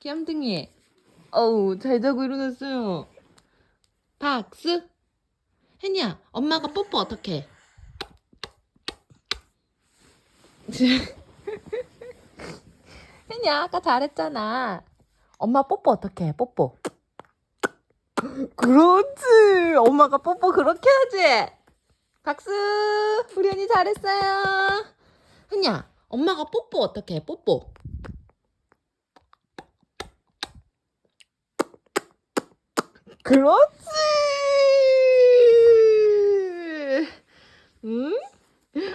귀염둥이. 어우, 잘 자고 일어났어요. 박수. 혜니야, 엄마가 뽀뽀 어떻게? 혜니야, 아까 잘했잖아. 엄마 뽀뽀 어떻게 해? 뽀뽀. 그렇지. 엄마가 뽀뽀 그렇게 하지. 박수. 우리 언니 잘했어요. 혜니야, 엄마가 뽀뽀 어떻게 해? 뽀뽀. 그렇지. 응?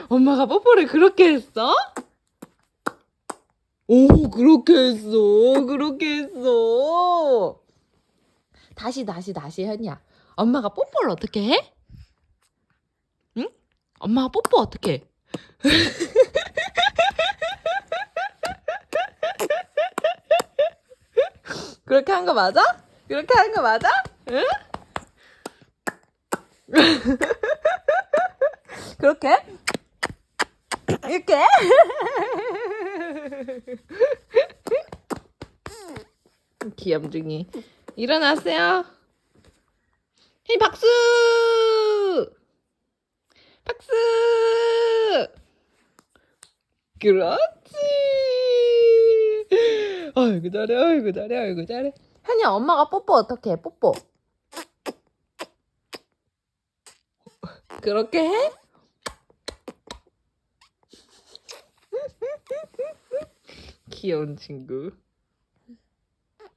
엄마가 뽀뽀를 그렇게 했어? 오, 그렇게 했어. 그렇게 했어. 다시, 다시, 다시, 현이야. 엄마가 뽀뽀를 어떻게 해? 응? 엄마가 뽀뽀 어떻게 해? 그렇게 한 거 맞아? 그렇게 한 거 맞아? 응? 그렇게? 이렇게? 귀염둥이 일어나세요. 헤이 박수! 박수! 그렇지. 아이고 잘해, 아이고 잘해, 아이고 잘해. 현이 엄마가 뽀뽀 어떻게 해? 뽀뽀. 그렇게 해? 귀여운 친구.